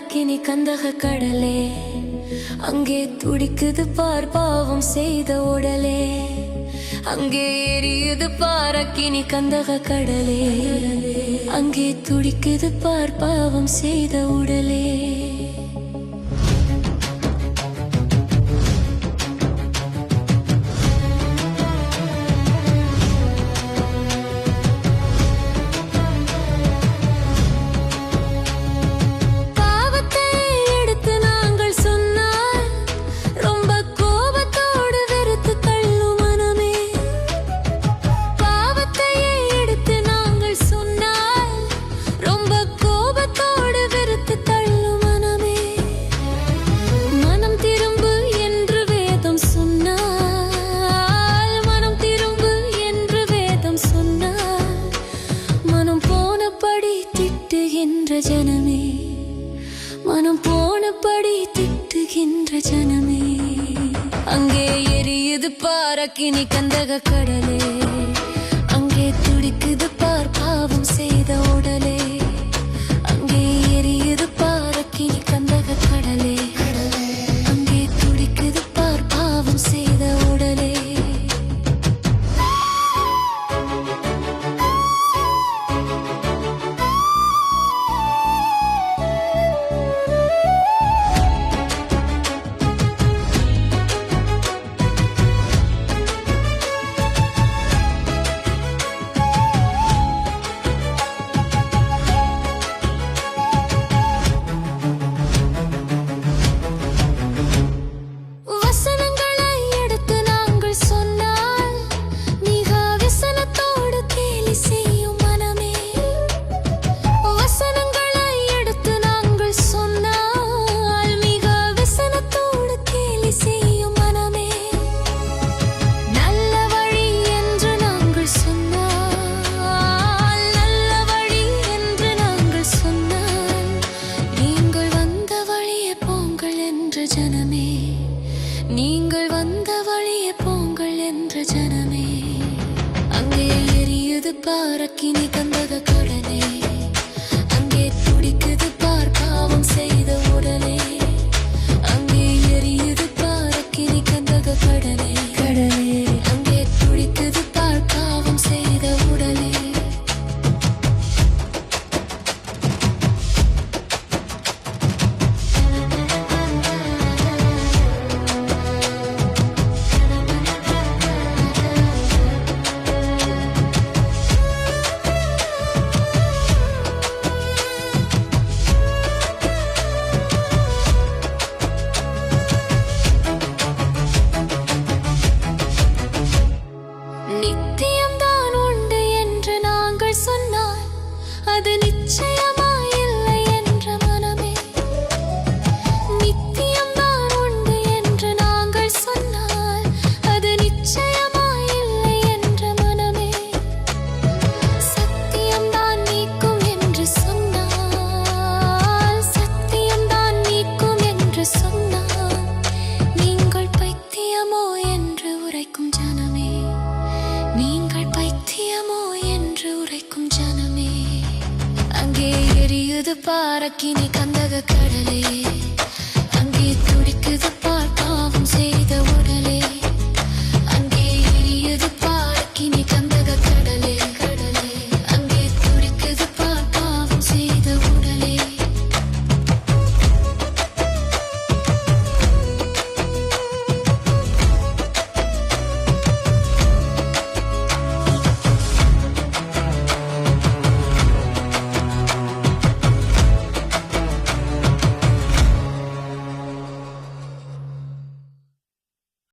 கலக்கினி கந்தக கடலே அங்கே துடிக்குது பார் பாவம் செய்த உடலே. அங்கே எரியுது பாரக்கினி கந்தக கடலே அங்கே துடிக்குது பார் பாவம் செய்த உடலே. மனம் போனபடி திட்டுகின்ற ஜனமே. மனம் போனபடி திட்டுகின்ற ஜனமே. அங்கே எரியுது பாரக்கினி கந்தக கடலே. எதுக்காரக்கி நீ தந்தத கடனே. துடிக்குது பாரக்கினி கந்தக கடலே. அங்கே துடிக்குது பார் செய்து